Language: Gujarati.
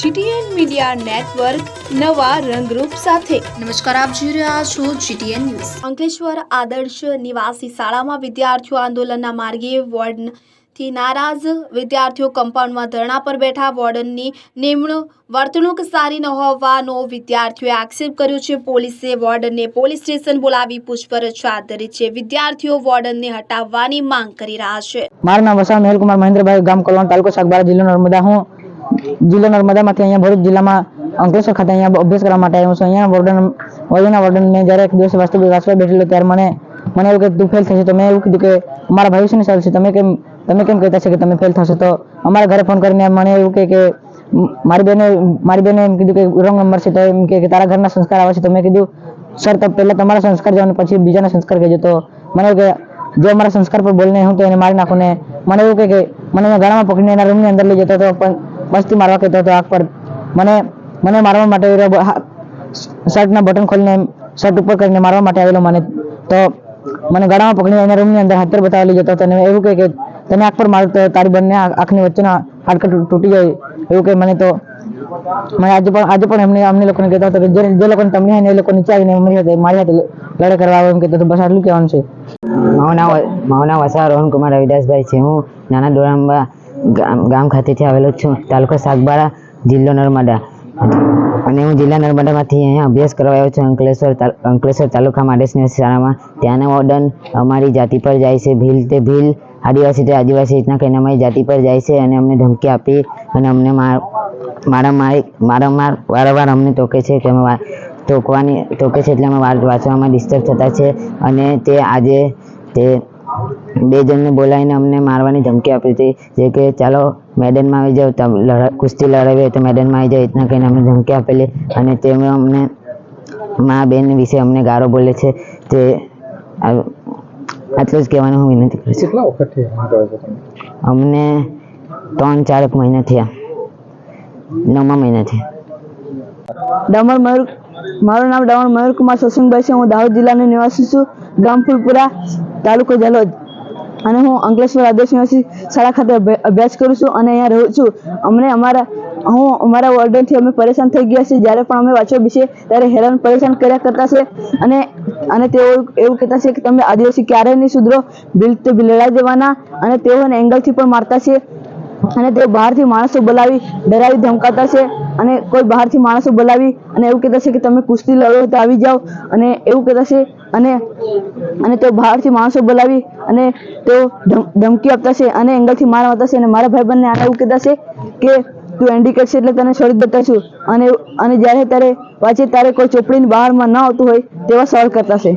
જીટીએન મીડિયા નેટવર્ક નવા રંગરૂપ સાથે. નમસ્કાર આપ જોઈ રહ્યા છો જીટીએન ન્યૂઝ. અંકલેશ્વર આદર્શ નિવાસી શાળામાં વિદ્યાર્થીઓ આંદોલનના માર્ગે વોર્ડનથી નારાજ. વિદ્યાર્થીઓ કમ્પાઉન્ડમાં ધરણા પર બેઠા. વોર્ડનની નિમણૂક વર્તણૂક સારી ન હોવાનો વિદ્યાર્થીઓએ આક્ષેપ કર્યો છે. પોલીસે વોર્ડનને પોલીસ સ્ટેશન બોલાવી પૂછપરછ હાથ ધરી છે. વિદ્યાર્થીઓ વોર્ડનને હટાવવાની માંગ કરી રહ્યા છે. મારું નામ વસાવ મેહુલકુમાર મહેન્દ્રભાઈ ગામ કલોન તાલુકો સાગબારા જિલ્લો નર્મદા. હું જિલ્લો નર્મદામાંથી અહીંયા ભરૂચ જિલ્લામાં અંકલેશ્વર ખાતે અહીંયા અભ્યાસ કરવા માટે આવ્યો છું. અહીંયા વોર્ડન વયોના વોર્ડન મેં જ્યારે એક દિવસ વાસ્તવિક વાંચવા બેઠેલો ત્યારે મને મને એવું કે તું ફેલ થશે તો મેં એવું કીધું કે અમારા ભવિષ્યની સારું છે. તમે કેમ તમે કેમ કહેતા છે કે તમે ફેલ થશો? તો અમારા ઘરે ફોન કરીને મને એવું કે કે મારી બેને મારી બેને એમ કીધું કે રોંગ નંબર છે. તો એમ કે તારા ઘરના સંસ્કાર આવે છે. તો મેં કીધું, સર, તો પહેલાં તમારા સંસ્કાર જવાનું પછી બીજાના સંસ્કાર કહેજો. તો મને કે, જો અમારા સંસ્કાર પર બોલને હું તો એને મારી નાખું ને. મને એવું કે મને ગાળામાં પકડીને એના રૂમની અંદર લઈ જતો હતો. પણ મસ્તી મારવા કહેતો હતો આંખ પર. મને મને મારવા માટે શર્ટના બટન ખોલીને શર્ટ ઉપર કરીને મારવા માટે આવેલો મને. તો મને ગળામાં પકડીને એના રૂમની અંદર હાથર બતાવી લઈ જતો હતો. અને એવું કહે કે તને આંખ પર મારતો તારી બંને આંખ- આંખની વચ્ચેના હાડકા તૂટી જાય. એવું કહે મને તો. મને આજે પણ આજે પણ એમને અમને લોકોને કહેતો હતો કે જે જે લોકોને તમને હોય ને એ લોકો નીચે આવીને મારી સાથે મારી સાથે લડાઈ કરવા આવે એમ કહેતો હતો. બસ આટલું કહેવાનું છે. મારું નામ મારું નામ વસા રોહનકુમાર રવિદાસભાઈ છે. હું નાના ડોરાંબા ગામ ગામ ખાતેથી આવેલો છું. તાલુકો સાગબારા જિલ્લો નર્મદા. અને હું જિલ્લા નર્મદામાંથી અહીંયા અભ્યાસ કરવા આવ્યો છું. અંકલેશ્વર અંકલેશ્વર તાલુકામાં માડેસની શાળામાં. ત્યાંના ઓર્ડન અમારી જાતિ પર જાય છે. ભીલ તે ભીલ આદિવાસી તે આદિવાસી રીતના કહીને અમારી જાતિ પર જાય છે અને અમને ધમકી આપી અને અમને માર મારા મારી મારામાર વારંવાર અમને ટોકે છે કે અમે ટોકવાની ટોકે છે એટલે અમે વાંચવામાં ડિસ્ટર્બ થતા છે. અને તે આજે તે બે જણને બોલાવીને અમને મારવાની ધમકી આપી હતી. જે કે ચાલો મેદાનમાં આવી જાઓ તમે લડા કુસ્તી લડાવી હોય તો મેદાનમાં આવી જાઓ રીતના કહીને અમને ધમકી આપેલી. અને તેમણે અમને મા બેન વિશે અમને ગારો બોલે છે. તે આટલું જ કહેવાનું હું વિનંતી કરું કેટલા તમે અમને ત્રણ ચાર એક મહિના થયા. નવમા મહિનાથી દમણ મયુર મારું નામ ડમણ મયુર કુમાર સસુનભાઈ છે. હું દાહોદ જિલ્લાનો નિવાસી છું. ગામ ફૂલપુરા તાલુકો જલોદ. અને હું અંકલેશ્વર આદર્શ નિવાસી શાળા ખાતે અભ્યાસ કરું છું અને અહીંયા રહું છું. અમને અમારા, હું અમારા વોર્ડનથી અમે પરેશાન થઈ ગયા છીએ. જ્યારે પણ અમે વાંચવા બેસીએ, ત્યારે હેરાન, પરેશાન કર્યા કરતા છે. અને અને તેઓ એવું કહેતા છે કે તમે આદિવાસી ક્યારેય નહીં સુધરો. બિલ તો બિલડા દેવાના. અને તેઓને એંગલથી પણ મારતા છે. અને તેઓ બહારથી માણસો બોલાવી, ડરાવી ધમકાતા છે. અને કોઈ બહારથી માણસો બોલાવી અને એવું કહેતા છે કે તમે કુસ્તી લડો તો આવી જાઓ. અને એવું કહેતા છે અને અને તેઓ બહારથી માણસો બોલાવી અને તેઓ ધમકી આપતા છે અને એંગલથી માર મારતા છે અને મારા ભાઈબંધને આને એવું કહેતા છે કે તું એન્ડિકેટ છે એટલે તને છોડી દેતા છું અને અને જ્યારે, ત્યારે વાંચે તારે કોઈ ચોપડીની બહારમાં ન આવતું હોય તેવા સવાલ કરતા છે.